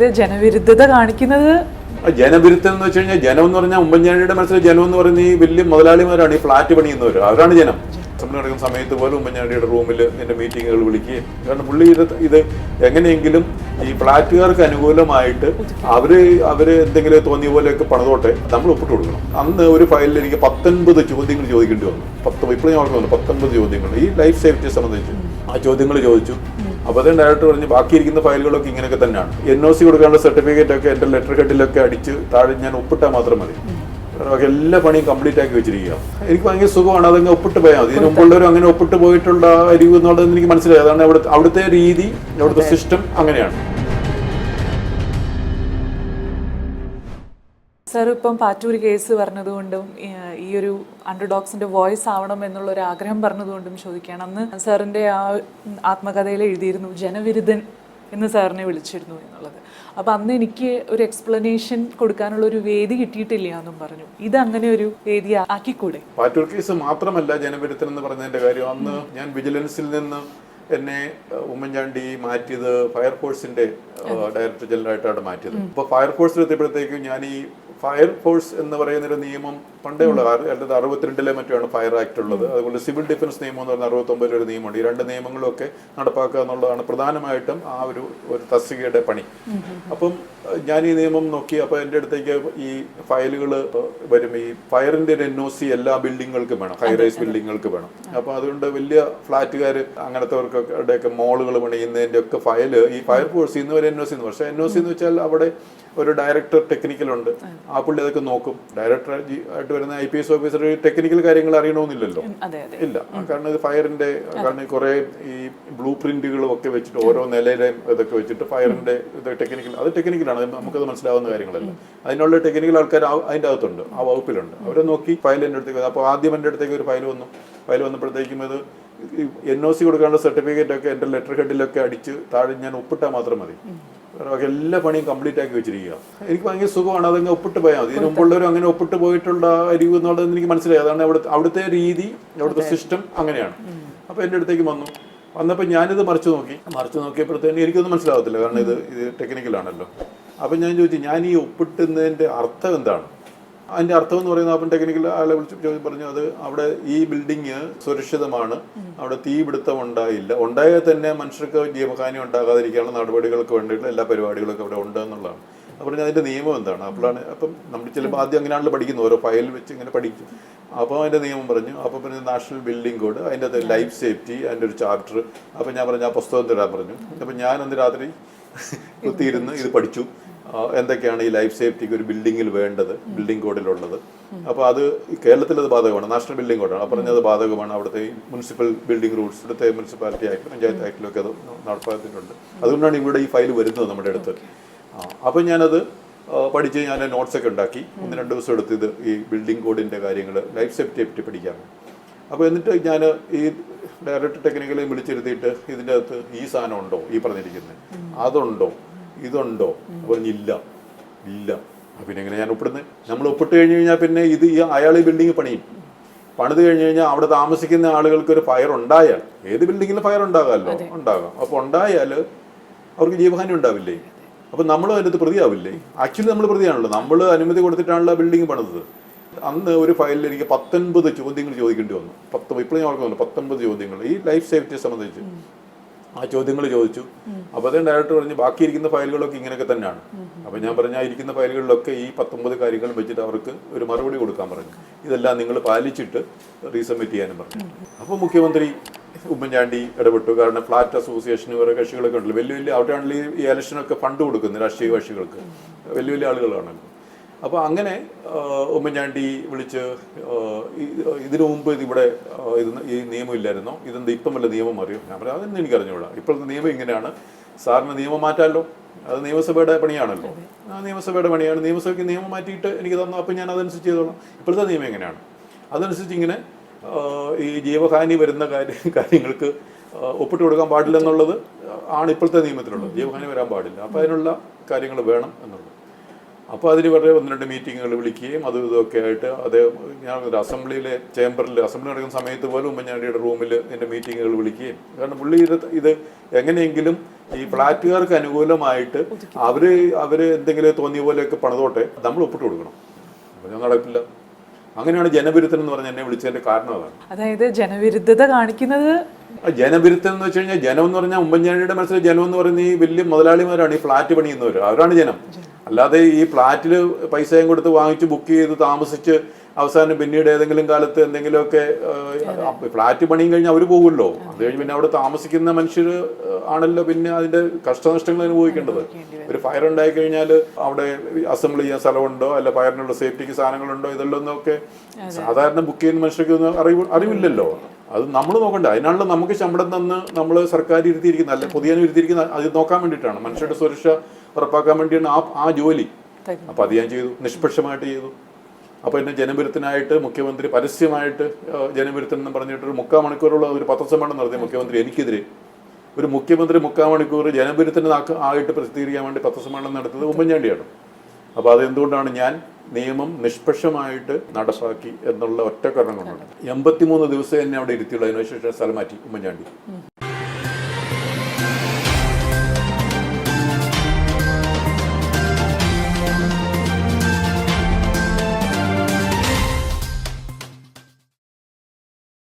ഇത് ജനവിരുദ്ധത കാണിക്കുന്നത് ജനവിരുദ്ധം എന്ന് വെച്ച് കഴിഞ്ഞാൽ ജനം എന്ന് പറഞ്ഞാൽ ഉമ്മൻചാണ്ടിയുടെ മനസ്സിൽ ജനം എന്ന് പറയുന്ന ഈ വലിയ മുതലാളിമാരാണ് ഈ ഫ്ലാറ്റ് പണിയുന്നവർ. അവരാണ് ജനം. അസംബ്ലി നടക്കുന്ന സമയത്ത് പോലും ഉമ്മൻചാണ്ടിയുടെ റൂമിൽ എന്റെ മീറ്റിങ്ങുകൾ വിളിക്കുകയും കാരണം പുള്ളി ഇത് ഇത് എങ്ങനെയെങ്കിലും ഈ ഫ്ലാറ്റുകാർക്ക് അനുകൂലമായിട്ട് അവർ അവർ എന്തെങ്കിലും തോന്നിയ പോലെയൊക്കെ പണിതോട്ടെ നമ്മൾ ഒപ്പിട്ട് കൊടുക്കണം. അന്ന് ഒരു ഫയലിൽ എനിക്ക് പത്തൊൻപത് ചോദ്യങ്ങൾ ചോദിക്കേണ്ടി വന്നു. പത്ത് ഇപ്പോഴും ഞാൻ ഓർക്കുന്നു പത്തൊൻപത് ചോദ്യങ്ങൾ. ഈ ലൈഫ് സേഫ്റ്റിയെ സംബന്ധിച്ച് ആ ചോദ്യങ്ങൾ ചോദിച്ചു. അപ്പോൾ അതിന് ഡയറക്ടർ പറഞ്ഞു ബാക്കിയിരിക്കുന്ന ഫയലുകളൊക്കെ ഇങ്ങനെയൊക്കെ തന്നെയാണ്. എൻ ഒ സി കൊടുക്കാനുള്ള സർട്ടിഫിക്കറ്റ് ഒക്കെ എന്റെ ലെറ്റർ കെട്ടിലൊക്കെ അടിച്ച് താഴെ ഞാൻ ഒപ്പിട്ടാൽ മാത്രം മതി. എല്ലാ പണിയും കംപ്ലീറ്റ് ആക്കി വെച്ചിരിക്കുക. എനിക്ക് ഭയങ്കര സുഖമാണ് അതങ്ങ് ഒപ്പിട്ട് പോയാൽ മതി. മുമ്പുള്ളവരും അങ്ങനെ ഒപ്പിട്ട് പോയിട്ടുള്ള അരിവ് എന്നുള്ളത് എനിക്ക് മനസ്സിലായി. അതാണ് അവിടുത്തെ അവിടുത്തെ രീതി അവിടുത്തെ സിസ്റ്റം അങ്ങനെയാണ്. സാർ ഇപ്പം പാറ്റൂർ കേസ് പറഞ്ഞതുകൊണ്ടും ഈ- ഒരു അണ്ടർഡോഗ്സിന്റെ വോയിസ് ആവണം എന്നുള്ള ഒരു ആഗ്രഹം പറഞ്ഞതുകൊണ്ടും ചോദിക്കുകയാണ്. അന്ന് സാറിന്റെ ആ ആത്മകഥയിൽ എഴുതിയിരുന്നു ജനവിരുദ്ധൻ എന്ന് സാറിനെ വിളിച്ചിരുന്നു എന്നുള്ളത്. അപ്പം അന്ന് എനിക്ക് ഒരു എക്സ്പ്ലനേഷൻ കൊടുക്കാനുള്ള ഒരു വേദി കിട്ടിയിട്ടില്ല എന്നും പറഞ്ഞു. ഇത് അങ്ങനെ ഒരു വേദി ആക്കിക്കൂടെ? പാറ്റൂർ കേസ് മാത്രമല്ല ജനവിരുദ്ധൻ എന്ന് പറഞ്ഞതിന്റെ കാര്യം. അന്ന് ഞാൻ വിജിലൻസിൽ നിന്ന് എന്നെ ഉമ്മൻചാണ്ടി മാറ്റിയത് ഫയർഫോഴ്സിന്റെ ഡയറക്ടർ ജനറൽ ആയിട്ടാണ് മാറ്റിയത് അപ്പൊ ഫയർഫോഴ്സിൽ എത്തിയപ്പോഴത്തേക്കും ഞാൻ ഈ ഫയർഫോഴ്സ് എന്ന് പറയുന്ന ഒരു നിയമം പണ്ടേ ഉള്ള അല്ലാതെ അറുപത്തിരണ്ടിലെ മറ്റാണ് ഫയർ ആക്ട് ഉള്ളത്. അതുപോലെ സിവിൽ ഡിഫൻസ് നിയമം എന്ന് പറഞ്ഞ അറുപത്തൊമ്പതിൽ ഒരു നിയമമുണ്ട്. ഈ രണ്ട് നിയമങ്ങളൊക്കെ നടപ്പാക്കുക എന്നുള്ളതാണ് പ്രധാനമായിട്ടും ആ ഒരു ഒരു തസ്തികയുടെ പണി. അപ്പം ഞാൻ ഈ നിയമം നോക്കി അപ്പോൾ എന്റെ അടുത്തേക്ക് ഈ ഫയലുകൾ വരും. ഈ ഫയറിന്റെ ഒരു എൻ ഒ സി എല്ലാ ബിൽഡിങ്ങുകൾക്കും വേണം. ഹൈ റൈസ് ബിൽഡിങ്ങുകൾക്ക് വേണം. അപ്പോൾ അതുകൊണ്ട് വലിയ ഫ്ലാറ്റുകാർ അങ്ങനത്തെവർക്കൊക്കെ ഒക്കെ മോളുകൾ പണിയുന്നതിന്റെ ഒക്കെ ഫയൽ ഈ ഫയർ ഫോഴ്സ് ഇന്ന് വരെ എൻ ഒ സി എന്ന് പക്ഷേ എൻ ഒ സി എന്ന് വെച്ചാൽ അവിടെ ഒരു ഡയറക്ടർ ടെക്നിക്കലുണ്ട് ആ പുള്ളി അതൊക്കെ നോക്കും. ഡയറക്ടർ ആയിട്ട് വരുന്ന I P S officer technical കാര്യങ്ങൾ അറിയണമെന്നില്ലല്ലോ? ഇല്ല. കാരണം ഇത് ഫയറിന്റെ കാരണം കുറെ ഈ ബ്ലൂ പ്രിന്റുകളും ഒക്കെ വെച്ചിട്ട് ഓരോ നിലയിലെയും ഇതൊക്കെ വെച്ചിട്ട് ഫയറിന്റെ ഇത് ടെക്നിക്കൽ അത് ടെക്നിക്കലാണ് നമുക്കത് മനസ്സിലാവുന്ന കാര്യങ്ങളല്ല. അതിനുള്ള ടെക്നിക്കൽ ആൾക്കാർ അതിന്റെ അകത്തുണ്ട്. ആ വകുപ്പിലുണ്ട്. അവരെ നോക്കി ഫയൽ എന്റെ അടുത്തേക്ക് അപ്പോൾ ആദ്യം എന്റെ അടുത്തേക്ക് ഒരു ഫയൽ വന്നു. ഫയൽ വന്നപ്പോഴത്തേക്കും ഇത് എൻ ഒ സി കൊടുക്കാനുള്ള സർട്ടിഫിക്കറ്റ് ഒക്കെ എന്റെ ലെറ്റർ ഹെഡിലൊക്കെ അടിച്ച് താഴെ ഞാൻ ഒപ്പിട്ടാൽ മാത്രം മതി. എല്ലാ പണിയും കംപ്ലീറ്റ് ആക്കി വെച്ചിരിക്കുക. എനിക്ക് ഭയങ്കര സുഖമാണ്. അതങ്ങ് ഒപ്പിട്ട് പോയാൽ മതി. ഇതിന് മുമ്പുള്ളവരും അങ്ങനെ ഒപ്പിട്ട് പോയിട്ടുള്ള അരിവ് എന്നുള്ളത് എനിക്ക് മനസ്സിലായി. അതാണ് അവിടുത്തെ അവിടുത്തെ രീതി അവിടുത്തെ സിസ്റ്റം അങ്ങനെയാണ്. അപ്പോൾ എന്റെ അടുത്തേക്ക് വന്നു. വന്നപ്പോൾ ഞാനിത് മറിച്ചു നോക്കി. മറിച്ചു നോക്കിയപ്പോഴത്തേന് എനിക്കൊന്നും മനസ്സിലാവത്തില്ല. കാരണം ഇത് ഇത് ടെക്നിക്കലാണല്ലോ അപ്പം ഞാൻ ചോദിച്ചു ഞാൻ ഈ ഒപ്പിട്ടുന്നതിന്റെ അർത്ഥം എന്താണ്? അതിന്റെ അർത്ഥം എന്ന് പറയുന്നത് അപ്പം ടെക്നിക്കൽ ആളെ വിളിച്ച് ചോദ്യം പറഞ്ഞു അത് അവിടെ ഈ ബിൽഡിങ് സുരക്ഷിതമാണ്. അവിടെ തീപിടുത്തം ഉണ്ടായില്ല. ഉണ്ടായാൽ തന്നെ മനുഷ്യർക്ക് ജീവഹാനി ഉണ്ടാകാതിരിക്കാനുള്ള നടപടികൾക്ക് വേണ്ടിയിട്ടുള്ള എല്ലാ പരിപാടികളൊക്കെ അവിടെ ഉണ്ട് എന്നുള്ളതാണ്. അപ്പോൾ പറഞ്ഞാൽ അതിന്റെ നിയമം എന്താണ്? അപ്പോഴാണ് അപ്പം നമ്മൾ ചിലപ്പോൾ ആദ്യം അങ്ങനെയാണല്ലോ പഠിക്കുന്നത് ഓരോ ഫയൽ വെച്ച് ഇങ്ങനെ പഠിക്കും. അപ്പോൾ അതിന്റെ നിയമം പറഞ്ഞു അപ്പോൾ പിന്നെ നാഷണൽ ബിൽഡിംഗ് കോഡ് അതിന്റെ ലൈഫ് സേഫ്റ്റി അതിന്റെ ഒരു ചാപ്റ്റർ അപ്പോൾ ഞാൻ പറഞ്ഞു ആ പുസ്തകം തരാൻ പറഞ്ഞു. അപ്പോൾ ഞാൻ അന്ന് രാത്രി കുത്തിയിരുന്ന് ഇത് പഠിച്ചു. എന്തൊക്കെയാണ് ഈ ലൈഫ് സേഫ്റ്റിക്ക് ഒരു ബിൽഡിങ്ങിൽ വേണ്ടത്? ബിൽഡിംഗ് കോഡിലുള്ളത് അപ്പോൾ അത് കേരളത്തിൽ അത് ബാധകമാണ്. നാഷണൽ ബിൽഡിംഗ് കോഡാണ് അപ്പോൾ പറഞ്ഞത് ബാധകമാണ്. അവിടുത്തെ മുനിസിപ്പൽ ബിൽഡിംഗ് റൂൾസ് ഇവിടുത്തെ മുനിസിപ്പാലിറ്റി ആക്ട് പഞ്ചായത്ത് ആക്ടിലൊക്കെ അത് നടപ്പാക്കിയിട്ടുണ്ട് അതുകൊണ്ടാണ് ഇവിടെ ഈ ഫയൽ വരുന്നത് നമ്മുടെ അടുത്ത്. അപ്പോൾ ഞാനത് പഠിച്ച് ഞാൻ നോട്ട്സൊക്കെ ഉണ്ടാക്കി. ഒന്ന് രണ്ട് ദിവസം എടുത്ത് ഇത് ഈ ബിൽഡിംഗ് കോഡിന്റെ കാര്യങ്ങൾ ലൈഫ് സേഫ്റ്റിയെ പറ്റി പഠിക്കാൻ അപ്പോൾ എന്നിട്ട് ഞാൻ ഈ ഡയറക്ടർ ടെക്നിക്കലി വിളിച്ചിരുത്തിയിട്ട് ഇതിന്റെ അകത്ത് ഈ സാധനം ഉണ്ടോ? ഈ പറഞ്ഞിരിക്കുന്നത്. അതുണ്ടോ? ഇതുണ്ടോ? പറഞ്ഞില്ല ഇല്ല. അപ്പൊ പിന്നെ എങ്ങനെ ഞാൻ ഒപ്പിടുന്നത് നമ്മൾ ഒപ്പിട്ട് കഴിഞ്ഞ് കഴിഞ്ഞാൽ പിന്നെ ഇത് ഈ അയാൾ ഈ ബിൽഡിംഗ് പണിയും. പണിത് കഴിഞ്ഞ് കഴിഞ്ഞാൽ അവിടെ താമസിക്കുന്ന ആളുകൾക്ക് ഒരു ഫയർ ഉണ്ടായാൽ ഏത് ബിൽഡിങ്ങിലും ഫയർ ഉണ്ടാകാമല്ലോ ഉണ്ടാകാം. അപ്പോൾ ഉണ്ടായാൽ അവർക്ക് ജീവഹാനി ഉണ്ടാവില്ലേ? അപ്പൊ നമ്മളും അതിനകത്ത് പ്രതിയാവില്ലേ? ആക്ച്വലി നമ്മൾ പ്രതിയാണല്ലോ. നമ്മൾ അനുമതി കൊടുത്തിട്ടാണല്ലോ ബിൽഡിംഗ് പണിതത്. അന്ന് ഒരു ഫയലിൽ എനിക്ക് പത്തൊൻപത് ചോദ്യങ്ങൾ ചോദിക്കേണ്ടി വന്നു. പത്ത് ഇപ്പോഴും ഞാൻ ഓർക്കുന്നുണ്ട് പത്തൊൻപത് ചോദ്യങ്ങൾ. ഈ ലൈഫ് സേഫ്റ്റിയെ സംബന്ധിച്ച്. ആ ചോദ്യങ്ങൾ ചോദിച്ചു. അപ്പോൾ അതേ ഡയറക്ടർ പറഞ്ഞു ബാക്കിയിരിക്കുന്ന ഫയലുകളൊക്കെ ഇങ്ങനെയൊക്കെ തന്നെയാണ്. അപ്പോൾ ഞാൻ പറഞ്ഞ ഇരിക്കുന്ന ഫയലുകളിലൊക്കെ ഈ പത്തൊമ്പത് കാര്യങ്ങൾ വെച്ചിട്ട് അവർക്ക് ഒരു മറുപടി കൊടുക്കാൻ പറഞ്ഞു. ഇതെല്ലാം നിങ്ങൾ പാലിച്ചിട്ട് റീസബ്മിറ്റ് ചെയ്യാനും പറഞ്ഞു. അപ്പോൾ മുഖ്യമന്ത്രി ഉമ്മൻചാണ്ടി ഇടപെട്ടു. കാരണം ഫ്ലാറ്റ് അസോസിയേഷൻ വേറെ കക്ഷികളൊക്കെ ഉണ്ടല്ലോ. വലിയ വലിയ അവിടെയാണെങ്കിൽ ഈ ഇലക്ഷനൊക്കെ ഫണ്ട് കൊടുക്കുന്നത് രാഷ്ട്രീയ കക്ഷികൾക്ക് വലിയ വലിയ ആളുകളാണല്ലോ. അപ്പോൾ അങ്ങനെ ഉമ്മൻചാണ്ടി വിളിച്ച് ഇതിനു മുമ്പ് ഇതിവിടെ ഇത് ഈ നിയമം ഇല്ലായിരുന്നോ. ഇതെന്താ ഇപ്പം വല്ല നിയമം അറിയോ ഞാൻ പറഞ്ഞു അതൊന്നും എനിക്ക് അറിഞ്ഞോളാം ഇപ്പോഴത്തെ നിയമം ഇങ്ങനെയാണ്. സാറിന് നിയമം മാറ്റാമല്ലോ. അത് നിയമസഭയുടെ പണിയാണല്ലോ. ആ നിയമസഭയുടെ പണിയാണ്. നിയമസഭയ്ക്ക് നിയമം മാറ്റിയിട്ട് എനിക്ക് തന്നു അപ്പം ഞാൻ അതനുസരിച്ച് ചെയ്തോളാം. ഇപ്പോഴത്തെ നിയമം എങ്ങനെയാണ്? അതനുസരിച്ച് ഇങ്ങനെ ഈ ജീവഹാനി വരുന്ന കാര്യ കാര്യങ്ങൾക്ക് ഒപ്പിട്ട് കൊടുക്കാൻ പാടില്ല എന്നുള്ളത് ആണ് ഇപ്പോഴത്തെ നിയമത്തിലുള്ളത്. ജീവഹാനി വരാൻ പാടില്ല. അപ്പോൾ അതിനുള്ള കാര്യങ്ങൾ വേണം എന്നുള്ളത്. അപ്പോൾ അതിന് വളരെ ഒന്ന് രണ്ട് മീറ്റിങ്ങുകൾ വിളിക്കുകയും അതും ഇതൊക്കെ ആയിട്ട് അത് ഞാൻ ഒരു അസംബ്ലിയിലെ ചേംബറിൽ അസംബ്ലി നടക്കുന്ന സമയത്ത് പോലും ഉമ്മൻചാണ്ടിയുടെ റൂമിൽ എന്റെ മീറ്റിങ്ങുകൾ വിളിക്കുകയും. കാരണം പുള്ളി ഇത് ഇത് എങ്ങനെയെങ്കിലും ഈ ഫ്ലാറ്റുകാർക്ക് അനുകൂലമായിട്ട് അവർ അവർ എന്തെങ്കിലും തോന്നിയ പോലെയൊക്കെ പണിതോട്ടെ നമ്മൾ ഒപ്പിട്ട് കൊടുക്കണം. അപ്പോൾ ഞാൻ നടക്കില്ല. അങ്ങനെയാണ് ജനവിരുദ്ധൻ എന്ന് പറഞ്ഞ എന്നെ വിളിച്ചതിന്റെ കാരണം അതാണ്. അതായത് ജനവിരുദ്ധത കാണിക്കുന്നത് ജനവിരുദ്ധം എന്ന് വെച്ച് കഴിഞ്ഞാൽ ജനം എന്ന് പറഞ്ഞാൽ ഉമ്മൻചാണ്ടിയുടെ മനസ്സിൽ ജനം എന്ന് പറയുന്ന ഈ വലിയ മുതലാളിമാരാണ് ഈ ഫ്ലാറ്റ് പണിയുന്നവർ അവരാണ് ജനം. അല്ലാതെ ഈ ഫ്ലാറ്റിൽ പൈസയും കൊടുത്ത് വാങ്ങിച്ച് ബുക്ക് ചെയ്ത് താമസിച്ച് അവസാനം പിന്നീട് ഏതെങ്കിലും കാലത്ത് എന്തെങ്കിലുമൊക്കെ ഫ്ലാറ്റ് പണിയും കഴിഞ്ഞാൽ അവർ പോകുമല്ലോ. അത് കഴിഞ്ഞ് പിന്നെ അവിടെ താമസിക്കുന്ന മനുഷ്യർ ആണല്ലോ പിന്നെ അതിന്റെ കഷ്ടനഷ്ടങ്ങൾ അനുഭവിക്കേണ്ടത്. ഒരു ഫയർ ഉണ്ടായി കഴിഞ്ഞാൽ അവിടെ അസംബിൾ ചെയ്യാൻ സ്ഥലമുണ്ടോ? അല്ല ഫയറിനുള്ള സേഫ്റ്റിക്ക് സാധനങ്ങളുണ്ടോ? ഇതെല്ലാം ഒന്നൊക്കെ സാധാരണ ബുക്ക് ചെയ്യുന്ന മനുഷ്യർക്ക് ഒന്നും അറിവ് അറിവില്ലല്ലോ. അത് നമ്മൾ നോക്കണ്ടേ. അതിനാണല്ലോ നമുക്ക് ശമ്പളം തന്ന് നമ്മൾ സർക്കാർ ഇരുത്തിയിരിക്കുന്ന അല്ല പൊതുജനം ഇരുത്തിയിരിക്കുന്ന അത് നോക്കാൻ വേണ്ടിയിട്ടാണ്. മനുഷ്യരുടെ സുരക്ഷ ഉറപ്പാക്കാൻ വേണ്ടിയാണ് ആ ആ ജോലി. അപ്പൊ അത് ഞാൻ ചെയ്തു. നിഷ്പക്ഷമായിട്ട് ചെയ്തു. അപ്പോൾ എന്നെ ജനവിരുദ്ധനായിട്ട് മുഖ്യമന്ത്രി പരസ്യമായിട്ട് ജനവിരുദ്ധൻ എന്ന് പറഞ്ഞിട്ട് ഒരു മുക്കാൽ മണിക്കൂറുള്ള ഒരു പത്രസമ്മേളനം നടത്തി മുഖ്യമന്ത്രി എനിക്കെതിരെ. ഒരു മുഖ്യമന്ത്രി മുക്കാൽ മണിക്കൂർ ജനവിരുദ്ധന് ആയിട്ട് പ്രസിദ്ധീകരിക്കാൻ വേണ്ടി പത്രസമ്മേളനം നടത്തിയത് ഉമ്മൻചാണ്ടിയാണ്. അപ്പോൾ അതെന്തുകൊണ്ടാണ് ഞാൻ നിയമം നിഷ്പക്ഷമായിട്ട് നടപ്പാക്കി എന്നുള്ള ഒറ്റ കാരണം കൊണ്ടാണ്. എൺപത്തിമൂന്ന് ദിവസം എന്നെ അവിടെ ഇരുത്തിയുള്ളൂ. അതിനുശേഷം സ്ഥലം മാറ്റി ഉമ്മൻചാണ്ടി.